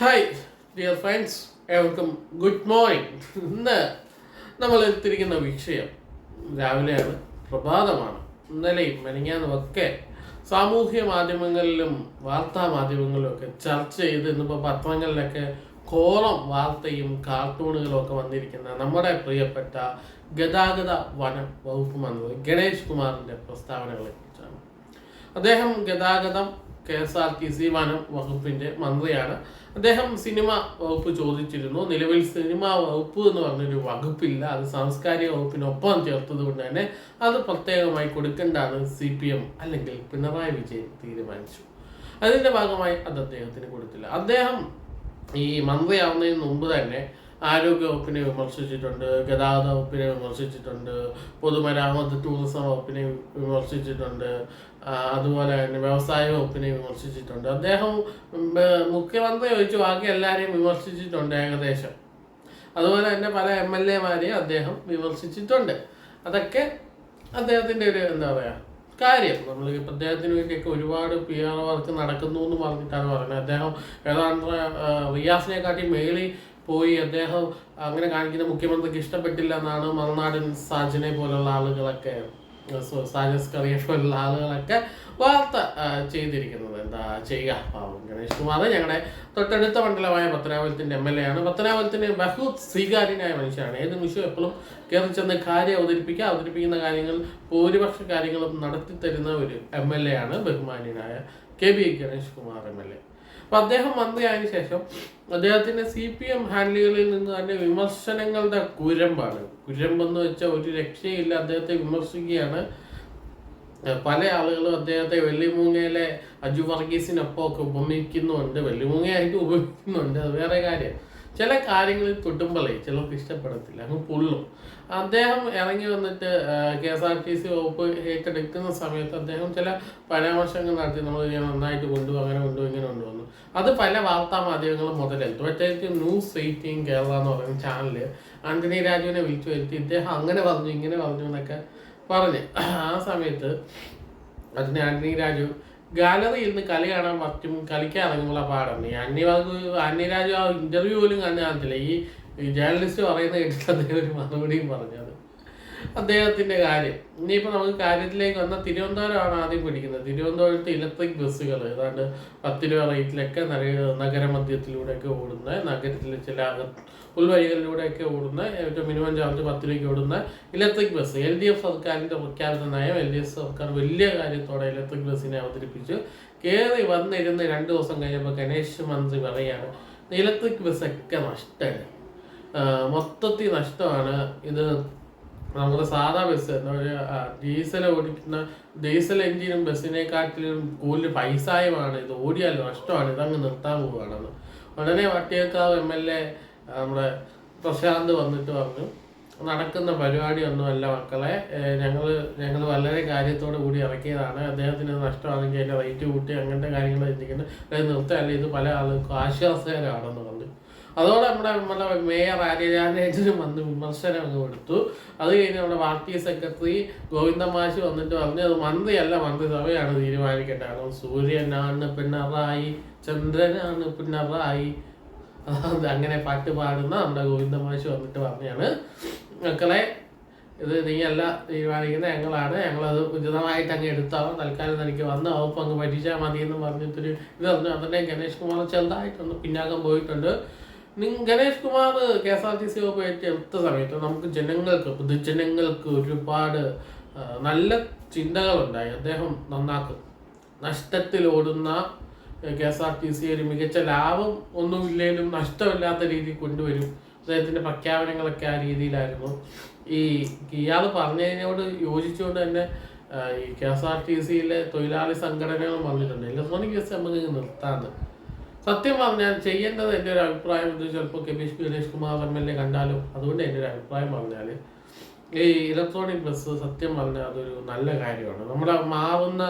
Hi dear friends ഏവർക്കും good morning ഇന്ന് നമ്മൾ എത്തിരിക്കുന്ന വിഷയം രാവിലെയാണ് പ്രഭാതമാണ്. ഇന്നലെയും മെനങ്ങാനും ഒക്കെ സാമൂഹ്യ മാധ്യമങ്ങളിലും വാർത്താ മാധ്യമങ്ങളിലും ഒക്കെ ചർച്ച ചെയ്ത് ഇന്നിപ്പോൾ പത്രങ്ങളിലൊക്കെ കോളം വാർത്തയും കാർട്ടൂണുകളും ഒക്കെ വന്നിരിക്കുന്ന നമ്മുടെ പ്രിയപ്പെട്ട ഗതാഗത വനം വകുപ്പ് മന്ത്രി ഗണേഷ് കുമാറിന്റെ പ്രസ്താവനകളെ കുറിച്ചാണ്. അദ്ദേഹം ഗതാഗതം K S R T C വനം വകുപ്പിന്റെ മന്ത്രിയാണ്. അദ്ദേഹം സിനിമ വകുപ്പ് ചോദിച്ചിരുന്നു. നിലവിൽ സിനിമ വകുപ്പ് എന്ന് പറഞ്ഞൊരു വകുപ്പില്ല. അത് സാംസ്കാരിക വകുപ്പിനൊപ്പം ചേർത്തത് കൊണ്ട് തന്നെ അത് പ്രത്യേകമായി കൊടുക്കേണ്ടാണ് സി പി എം അല്ലെങ്കിൽ പിണറായി വിജയൻ തീരുമാനിച്ചു. അതിന്റെ ഭാഗമായി അത് അദ്ദേഹത്തിന് കൊടുത്തില്ല. അദ്ദേഹം ഈ മന്ത്രിയാവുന്നതിന് മുമ്പ് തന്നെ ആരോഗ്യ വകുപ്പിനെ വിമർശിച്ചിട്ടുണ്ട് ഗതാഗത വകുപ്പിനെ വിമർശിച്ചിട്ടുണ്ട് പൊതുമരാമത്ത് ടൂറിസം വകുപ്പിനെ വിമർശിച്ചിട്ടുണ്ട് അതുപോലെ തന്നെ വ്യവസായ വകുപ്പിനെ വിമർശിച്ചിട്ടുണ്ട്. അദ്ദേഹം മുഖ്യമന്ത്രി ഒഴിച്ച് ബാക്കി എല്ലാവരെയും വിമർശിച്ചിട്ടുണ്ട് ഏകദേശം. അതുപോലെ തന്നെ പല എം എൽ എമാരെയും അദ്ദേഹം വിമർശിച്ചിട്ടുണ്ട്. അതൊക്കെ അദ്ദേഹത്തിന്റെ ഒരു എന്താ പറയുക കാര്യം. നമ്മൾ ഇപ്പം അദ്ദേഹത്തിന് വേണ്ടിയൊക്കെ ഒരുപാട് പി ആർ വർക്ക് നടക്കുന്നു എന്ന് പറഞ്ഞിട്ടാണ് പറയുന്നത്. അദ്ദേഹം ഏതാണ്ട് റിയാസിനെക്കാട്ടി മേളിൽ പോയി അദ്ദേഹം അങ്ങനെ കാണിക്കുന്ന മുഖ്യമന്ത്രിക്ക് ഇഷ്ടപ്പെട്ടില്ല എന്നാണ് മറുനാടൻ സാജനെ പോലുള്ള ആളുകളൊക്കെ സാജസ് കറിയെ പോലുള്ള ആളുകളൊക്കെ വാർത്ത ചെയ്തിരിക്കുന്നത്. എന്താ ചെയ്യുക? പാവം ഗണേഷ് കുമാർ ഞങ്ങളുടെ തൊട്ടടുത്ത മണ്ഡലമായ പത്തനാപുരത്തിന്റെ എം എൽ എ ആണ് പത്തനാപുരത്തിന് ബഹു സ്വീകാര്യനായ മനുഷ്യനാണ്. ഏത് നിമിഷവും എപ്പോഴും കയറി ചെന്ന് കാര്യം അവതരിപ്പിക്കുക അവതരിപ്പിക്കുന്ന കാര്യങ്ങൾ ഭൂരിപക്ഷ കാര്യങ്ങളും നടത്തി തരുന്ന ഒരു എം എൽ എ ആണ് ബഹുമാന്യനായ K B Ganesh Kumar M L A. അപ്പൊ അദ്ദേഹം മന്ത്രിയായതിനു ശേഷം അദ്ദേഹത്തിന്റെ സി പി എം ഹാൻഡിലുകളിൽ നിന്ന് തന്നെ വിമർശനങ്ങളുടെ കുരമ്പാണ്. കുരമ്പെന്ന് വെച്ചാൽ ഒരു രക്ഷയില്ല അദ്ദേഹത്തെ വിമർശിക്കുകയാണ്. പല ആളുകളും അദ്ദേഹത്തെ വെള്ളിമൂങ്ങയിലെ അജു വർഗീസിനൊപ്പം ഒക്കെ ഉപമിക്കുന്നുണ്ട്. വെള്ളിമൂങ്ങയായിട്ട് ഉപമിക്കുന്നുണ്ട്. അത് വേറെ കാര്യം. ചില കാര്യങ്ങളിൽ തൊട്ടുമ്പോഴേ ചിലർക്ക് ഇഷ്ടപ്പെടത്തില്ല അങ്ങ് പൊള്ളും അദ്ദേഹം ഇറങ്ങി വന്നിട്ട് K S R T C വകുപ്പ് ഏറ്റെടുക്കുന്ന സമയത്ത് അദ്ദേഹം ചില പരാമർശങ്ങൾ നടത്തി നമ്മൾ ഇങ്ങനെ നന്നായിട്ട് കൊണ്ടുപോകും അങ്ങനെ കൊണ്ടുപോകും ഇങ്ങനെ കൊണ്ടുവന്നു അത് പല വാർത്താ മാധ്യമങ്ങളും മുതലെടുത്തു. പ്രത്യേകിച്ച് ന്യൂസ് എയ്റ്റീൻ കേരള എന്ന് പറയുന്ന ചാനൽ ആന്റണി രാജുവിനെ വിളിച്ചു വരുത്തി ഇദ്ദേഹം അങ്ങനെ പറഞ്ഞു ഇങ്ങനെ പറഞ്ഞു എന്നൊക്കെ പറഞ്ഞ്. ആ സമയത്ത് അതിന് ആന്റണി രാജു ഗാലറിയിൽ നിന്ന് കളി കാണാൻ പറ്റും കളിക്കാൻ ഇറങ്ങുമ്പോൾ പാടാണ്. ഈ അന്യ ആന്റണി രാജു ആ ഇന്റർവ്യൂ പോലും കണ്ടു കാണത്തില്ല. ഈ ജേർണലിസ്റ്റ് പറയുന്ന കേട്ടിട്ട് അദ്ദേഹം ഒരു മറുപടിയും പറഞ്ഞത് അദ്ദേഹത്തിന്റെ കാര്യം. ഇനിയിപ്പോൾ നമുക്ക് കാര്യത്തിലേക്ക് വന്നാൽ തിരുവനന്തപുരമാണ് ആദ്യം പിടിക്കുന്നത്. തിരുവനന്തപുരത്ത് ഇലക്ട്രിക് ബസ്സുകൾ ഏതാണ്ട് പത്ത് രൂപ റേറ്റിലൊക്കെ നഗരമധ്യത്തിലൂടെ നഗരമധ്യത്തിലൂടെയൊക്കെ ഓടുന്ന നഗരത്തിലെ ചില ഉൾവഴികളിലൂടെയൊക്കെ ഓടുന്ന ഏറ്റവും മിനിമം ചാർജ് പത്ത് രൂപയ്ക്ക് ഓടുന്ന electric bus. L D F സർക്കാരിന്റെ പ്രഖ്യാപിത നയം എൽ ഡി എഫ് സർക്കാർ വലിയ കാര്യത്തോടെ ഇലക്ട്രിക് ബസ്സിനെ അവതരിപ്പിച്ചു. കയറി വന്നിരുന്ന് രണ്ട് ദിവസം കഴിഞ്ഞപ്പോൾ ഗണേഷ് മന്ത്രി പറയാണ് ഇലക്ട്രിക് ബസ്സൊക്കെ നഷ്ടമാണ് മൊത്തത്തിൽ നഷ്ടമാണ്. ഇത് നമ്മുടെ സാധാ ബസ് ഒരു ഡീസൽ ഓടിക്കുന്ന ഡീസൽ എഞ്ചിനും ബസ്സിനെക്കാട്ടിലും കൂടുതൽ പൈസായുമാണ്. ഇത് ഓടിയാൽ നഷ്ടമാണ്. ഇതങ്ങ് നിർത്താൻ പോവുകയാണെന്ന്. ഉടനെ വട്ടിയേക്കാവ് എം എൽ എ നമ്മുടെ പ്രശാന്ത് വന്നിട്ട് പറഞ്ഞു നടക്കുന്ന പരിപാടിയൊന്നുമല്ല മക്കളെ. ഞങ്ങൾ ഞങ്ങൾ വളരെ കാര്യത്തോടു കൂടി ഇറക്കിയതാണ്. അദ്ദേഹത്തിന് നഷ്ടമാണെങ്കിൽ അതിന്റെ റേറ്റ് കൂട്ടി അങ്ങനത്തെ കാര്യങ്ങൾ ചിന്തിക്കുന്നത് നിർത്തല്ല ഇത് പല ആളുകൾക്കും ആശ്വാസകരമാണെന്ന് പറഞ്ഞു. അതോടെ നമ്മുടെ നമ്മുടെ മേയർ ആര്യരാജേന്ദ്രനും വന്ന് വിമർശനം അങ്ങ് കൊടുത്തു. അത് കഴിഞ്ഞ് നമ്മുടെ പാർട്ടി സെക്രട്ടറി ഗോവിന്ദ മാഷി വന്നിട്ട് പറഞ്ഞു അത് മന്ത്രിയല്ല മന്ത്രിസഭയാണ് തീരുമാനിക്കേണ്ടത്. കാരണം സൂര്യനാണ് പിണറായി ചന്ദ്രനാണ് പിണറായി. അങ്ങനെ പാട്ട് പാടുന്ന നമ്മുടെ ഗോവിന്ദ മാഷി വന്നിട്ട് പറഞ്ഞാണ് മക്കളെ ഇത് നീയല്ല തീരുമാനിക്കുന്ന ഞങ്ങളാണ്. ഞങ്ങളത് ഉചിതമായിട്ട് അങ്ങ് എടുത്താവാം തൽക്കാലം എനിക്ക് വന്ന് വകുപ്പ് അങ്ങ് പറ്റിച്ചാൽ മതി എന്ന് പറഞ്ഞിട്ടൊരു ഇത് പറഞ്ഞു. അതിന്റെ ഗണേഷ് കുമാർ ചെറുതായിട്ടൊന്ന് പിന്നാക്കം പോയിട്ടുണ്ട്. Ganesh Kumar K S R T C വകുപ്പ് ഏറ്റെടുത്ത സമയത്ത് നമുക്ക് ജനങ്ങൾക്ക് പൊതുജനങ്ങൾക്ക് ഒരുപാട് നല്ല ചിന്തകളുണ്ടായി. അദ്ദേഹം നന്നാക്കും. നഷ്ടത്തിൽ ഓടുന്ന K S R T C ഒരു മികച്ച ലാഭം ഒന്നുമില്ലെങ്കിലും നഷ്ടമില്ലാത്ത രീതിയിൽ കൊണ്ടുവരും. അദ്ദേഹത്തിന്റെ പ്രഖ്യാപനങ്ങളൊക്കെ ആ രീതിയിലായിരുന്നു. ഈ ഇയാൾ പറഞ്ഞതിനോട് യോജിച്ചുകൊണ്ട് തന്നെ ഈ കെ എസ് ആർ ടി സിയിലെ തൊഴിലാളി സംഘടനകളും വന്നിട്ടുണ്ട്. ഇലക്ട്രോണിക് ബസ് നമുക്ക് നിർത്താന്ന് സത്യം പറഞ്ഞാൽ ചെയ്യേണ്ടത് എന്റെ ഒരു അഭിപ്രായം എന്ന് ചിലപ്പോൾ K കെബീഷ് Ganesh Kumar M L A കണ്ടാലും അതുകൊണ്ട് എന്റെ ഒരു അഭിപ്രായം പറഞ്ഞാൽ ഈ ഇലക്ട്രോണിക് ബസ് സത്യം പറഞ്ഞാൽ അതൊരു നല്ല കാര്യമാണ്. നമ്മുടെ മാറുന്ന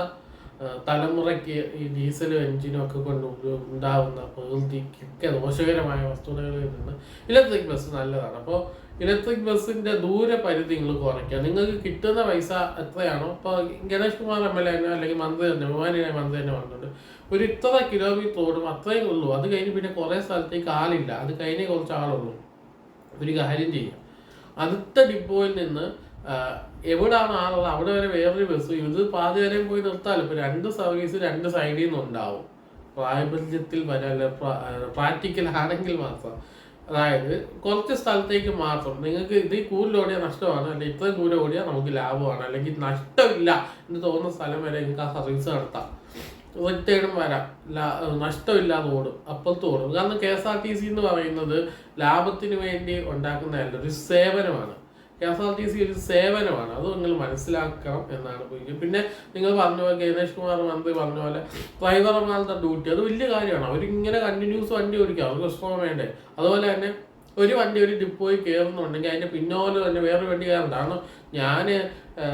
തലമുറയ്ക്ക് ഈ ഡീസലും എഞ്ചിനും ഒക്കെ കൊണ്ട് ഉണ്ടാവുന്ന പ്രകൃതിക്കൊക്കെ ദോഷകരമായ വസ്തുതകളിൽ നിന്ന് ഇലക്ട്രിക് ബസ് നല്ലതാണ്. അപ്പോൾ ഇലക്ട്രിക് ബസ്സിന്റെ ദൂര പരിധി നിങ്ങൾ കുറയ്ക്കുക. നിങ്ങൾക്ക് കിട്ടുന്ന പൈസ എത്രയാണോ? ഇപ്പോൾ Ganesh Kumar M L A അല്ലെങ്കിൽ മന്ത്രി തന്നെ ബഹുമാനിയായ മന്ത്രി തന്നെ പറഞ്ഞിട്ടുണ്ട്. ഒരു ഇത്ര കിലോമീറ്റർ ഓടും അത്രയും ഉള്ളൂ. അത് കഴിഞ്ഞ് പിന്നെ കുറേ സ്ഥലത്തേക്ക് ആളില്ല. അത് കഴിഞ്ഞേ കുറച്ച് ആളുള്ളൂ. ഒരു കാര്യം ചെയ്യുക അടുത്ത ഡിപ്പോയിൽ നിന്ന് എവിടാണ് ആളുള്ളത്? അവിടെ വരെ വേറൊരു ബസ് ഇത് പാതി വരെയും പോയി നിർത്താമല്ലോ ഇപ്പൊ രണ്ട് സർവീസ് രണ്ട് സൈഡിൽ നിന്ന് ഉണ്ടാവും. പ്രായപരിചയത്തിൽ വരാല്ല പ്രാക്ടിക്കൽ ആണെങ്കിൽ മാത്രം. അതായത് കുറച്ച് സ്ഥലത്തേക്ക് മാത്രം. നിങ്ങൾക്ക് ഇത് കൂടുതൽ ഓടിയാൽ നഷ്ടമാണ്. അല്ലെങ്കിൽ ഇത്രയും ദൂരം ഓടിയാൽ നമുക്ക് ലാഭമാണ്. അല്ലെങ്കിൽ നഷ്ടമില്ല എന്ന് തോന്നുന്ന സ്ഥലം വരെ നിങ്ങൾക്ക് ആ സർവീസ് നടത്താം. ഒറ്റയിടം വരാം. നഷ്ടമില്ലാതെ ഓടും. അപ്പുറത്ത് ഓടും. കാരണം K S R T C എന്ന് പറയുന്നത് ലാഭത്തിന് വേണ്ടി ഉണ്ടാക്കുന്നതല്ല ഒരു സേവനമാണ്. K S R T C ഒരു സേവനമാണ്. അത് നിങ്ങൾ മനസ്സിലാക്കണം എന്നാണ് പോയി പിന്നെ നിങ്ങൾ പറഞ്ഞ പോലെ ഗണേഷ് കുമാർ മന്ത്രി പറഞ്ഞ പോലെ ഡ്രൈവർമാരുടെ ഡ്യൂട്ടി അത് വലിയ കാര്യമാണ്. അവരിങ്ങനെ കണ്ടിന്യൂസ് വണ്ടി ഓടിക്കുക അവർക്ക് വിശ്രമം വേണ്ടേ? അതുപോലെ തന്നെ ഒരു വണ്ടി ഒരു ഡിപ്പോയിൽ കയറുന്നുണ്ടെങ്കിൽ അതിന്റെ പിന്നോലെ തന്നെ വേറെ വണ്ടി കയറണ്ട കാരണം ഞാൻ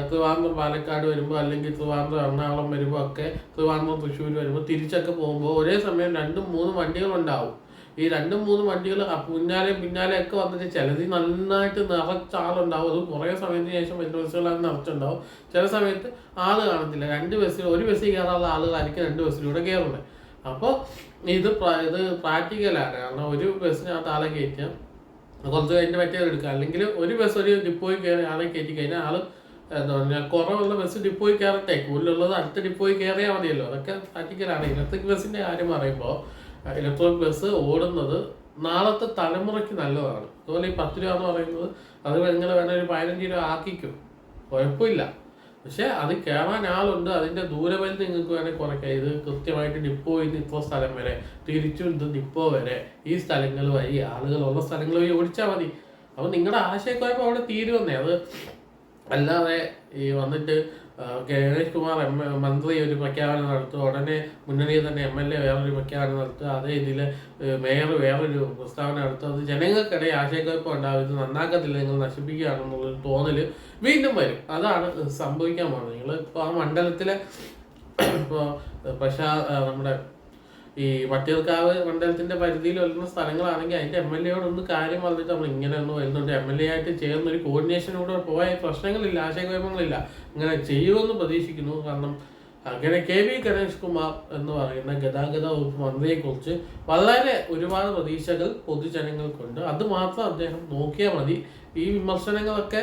ട്രിവാൻഡ്രം പാലക്കാട് വരുമ്പോൾ അല്ലെങ്കിൽ ട്രിവാൻഡ്രം എറണാകുളം വരുമ്പോൾ ഒക്കെ ട്രിവാൻഡ്രം തൃശ്ശൂർ വരുമ്പോൾ തിരിച്ചൊക്കെ പോകുമ്പോൾ ഒരേ സമയം രണ്ടും മൂന്നും വണ്ടികളുണ്ടാവും. ഈ രണ്ടും മൂന്നും വണ്ടികൾ പിന്നാലെ പിന്നാലെ ഒക്കെ വന്നിട്ട് ചിലത് നന്നായിട്ട് നിറച്ചാളുണ്ടാവും അത് കുറേ സമയത്തിന് ശേഷം വലിയ ബസ്സുകളാണ് നിറച്ചുണ്ടാവും. ചില സമയത്ത് ആൾ കാണത്തില്ല. രണ്ട് ബസ്സിൽ ഒരു ബസ്സിൽ കയറാനുള്ള ആളുകളായിരിക്കും രണ്ട് ബസ്സിലൂടെ കയറുന്നത്. അപ്പോൾ ഇത് ഇത് പ്രാക്ടിക്കലാണ് കാരണം ഒരു ബസ്സിനകത്ത് ആളെ കയറ്റിയാൽ കുറച്ച് കഴിഞ്ഞ് മറ്റേത് എടുക്കുക അല്ലെങ്കിൽ ഒരു ബസ് ഒരു ഡിപ്പോയിൽ കയറി ആളെ കയറ്റി കഴിഞ്ഞാൽ ആൾ എന്താ പറയുക കുറവുള്ള ബസ് ഡിപ്പോയിൽ കയറട്ടെ. കൂടുതലുള്ളത് അടുത്ത ഡിപ്പോയിൽ കയറിയാൽ മതിയല്ലോ. അതൊക്കെ പ്രാക്ടിക്കലാണ്. ഇലക്ട്രിക് ബസ്സിന്റെ കാര്യം പറയുമ്പോൾ ഇലക്ട്രിക് ബസ് ഓടുന്നത് നാളത്തെ തലമുറയ്ക്ക് നല്ലതാണ്. അതുപോലെ ഈ പത്ത് രൂപ എന്ന് പറയുന്നത് അത് നിങ്ങൾ വേണേൽ ഒരു പതിനഞ്ച് രൂപ ആക്കിക്കും. കുഴപ്പമില്ല. പക്ഷേ അത് കയറാൻ ആളുണ്ട്. അതിന്റെ ദൂരപരിധി നിങ്ങൾക്ക് വേണമെങ്കിൽ കുറയ്ക്കാം. ഇത് കൃത്യമായിട്ട് ഡിപ്പോയിൽ നിന്ന് ഇപ്പോൾ സ്ഥലം വരെ തിരിച്ചും ഇത് ഡിപ്പോ വരെ ഈ സ്ഥലങ്ങൾ വഴി ആളുകളുള്ള സ്ഥലങ്ങൾ വഴി ഓടിച്ചാൽ മതി. അപ്പോൾ നിങ്ങളുടെ ആശയക്കുഴപ്പം അവിടെ തീരുവന്നേ അത് അല്ലാതെ ഈ വന്നിട്ട് ഗണേഷ് കുമാർ എം മന്ത്രി ഒരു പ്രഖ്യാപനം നടത്തുക ഉടനെ മുന്നണിയിൽ തന്നെ എം എൽ എ വേറൊരു പ്രഖ്യാപനം നടത്തുക അതേ ഇതിൽ മേയർ വേറൊരു പ്രസ്താവന നടത്തുക അത് ജനങ്ങൾക്കിടയിൽ ആശയക്കുഴപ്പം ഉണ്ടാവും. ഇത് നന്നാക്കത്തില്ല നിങ്ങൾ നശിപ്പിക്കുകയാണെന്നുള്ളൊരു തോന്നൽ വീണ്ടും വരും. അതാണ് സംഭവിക്കാൻ പോകുന്നത്. നിങ്ങൾ ഇപ്പോൾ ആ മണ്ഡലത്തിലെ ഇപ്പോൾ പക്ഷേ നമ്മുടെ ഈ വട്ടിയൂർക്കാവ് മണ്ഡലത്തിന്റെ പരിധിയിൽ വരുന്ന സ്ഥലങ്ങളാണെങ്കിൽ അതിന്റെ എം എൽ എയോടൊന്ന് കാര്യം പറഞ്ഞിട്ട് നമ്മൾ ഇങ്ങനെ ഒന്ന് വരുന്നുണ്ട്. എം എൽ എ ആയിട്ട് ചേർന്ന് ഒരു കോർഡിനേഷനോടെ പോയ പ്രശ്നങ്ങളില്ല ആശയക്കുഴപ്പങ്ങളില്ല. ഇങ്ങനെ ചെയ്യുമെന്ന് പ്രതീക്ഷിക്കുന്നു. കാരണം അങ്ങനെ കെ വി ഗണേഷ് കുമാർ എന്ന് പറയുന്ന ഗതാഗത വകുപ്പ് മന്ത്രിയെ കുറിച്ച് വളരെ ഒരുപാട് പ്രതീക്ഷകൾ പൊതുജനങ്ങൾക്കുണ്ട്. അത് മാത്രം അദ്ദേഹം നോക്കിയാൽ മതി. ഈ വിമർശനങ്ങളൊക്കെ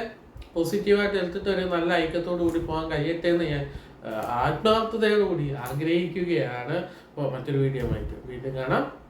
പോസിറ്റീവായിട്ട് എടുത്തിട്ട് ഒരു നല്ല ഐക്യത്തോടു കൂടി പോകാൻ കഴിയട്ടെ എന്ന് ഞാൻ ആത്മാർത്ഥതയോടുകൂടി ആഗ്രഹിക്കുകയാണ്. മറ്റൊരു വീഡിയോ ആയിട്ട് വീണ്ടും കാണാം.